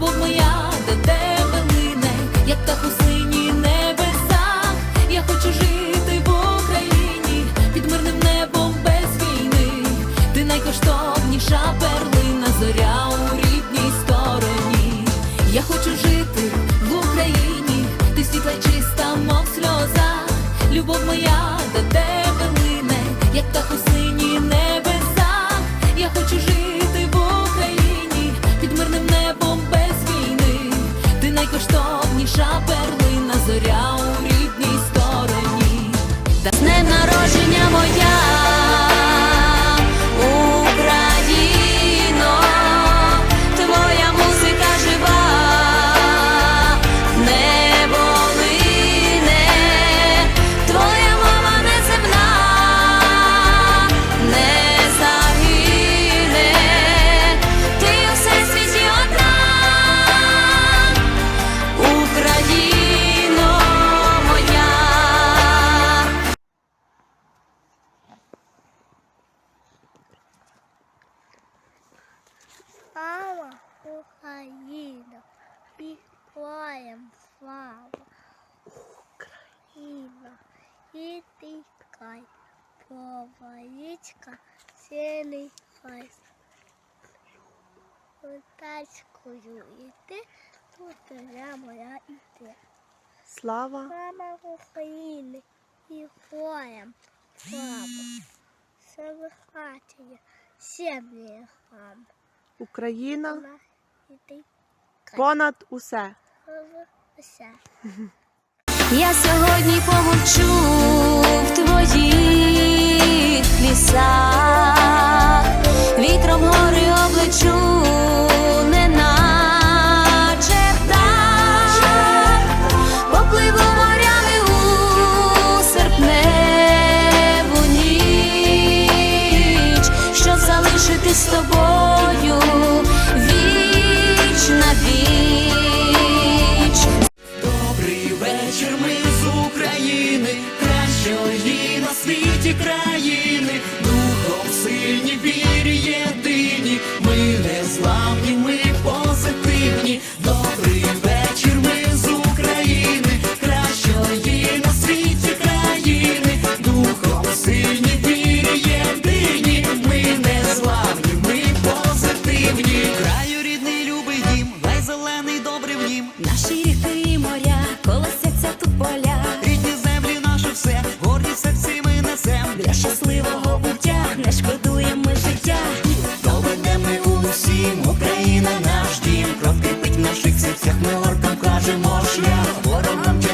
Любов моя до тебе лине, як та сині небеса. Я хочу жити в Україні під мирним небом без війни. Ти найкоштовніша перлина, зоря у рідній стороні. Я хочу жити в Україні, ти світла чиста, мов сльоза. Любов моя до тебе лине, як та сині Україна, співаєм слава Україна, і ти край, поварічка, сильний хай. Тачкою іти, тут земля моя іде. Слава Слава України і воям слава. Севихатія, сім'ї хам. Україна Понад усе. Усе. Я сьогодні помовчу в твоїх лісах, What I'm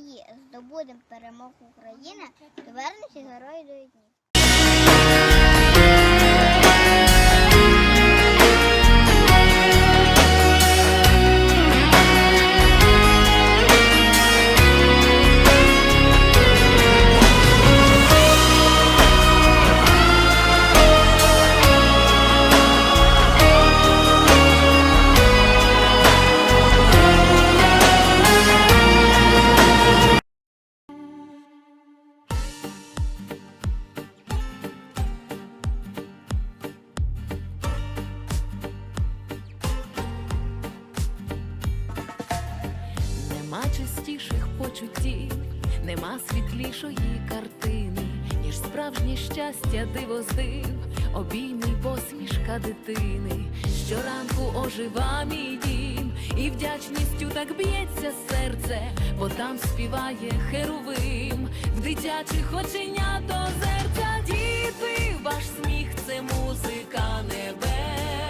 бої здобудемо перемогу України, повернемося герої до дні. Чистіших почуттів, нема світлішої картини, ніж справжнє щастя диво здив, обійми посмішка дитини. Щоранку ожива мій дім, і вдячністю так б'ється серце, бо там співає херовим, в дитячих оченят до серця діти, ваш сміх це музика небес.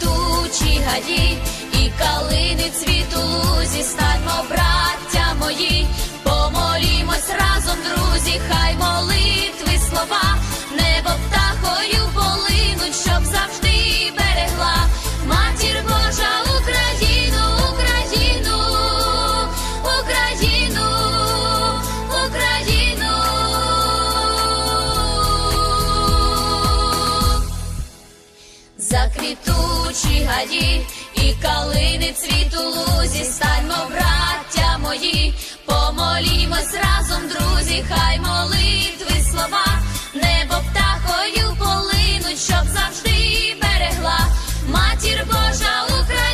заквітучі гаї і калини цвіту лузі, станьмо, браття мої, помолімось разом, друзі, хай молитви слова, небо птахою полинуть, щоб завжди берегла. Матір Божа Україну, Україну, Україну, Україну. Заквітучі гаді, і калини цвіту лузі, станьмо, браття мої, помолімось разом, друзі, хай молитви слова, небо птахою полинуть, щоб завжди берегла матір Божа Україну.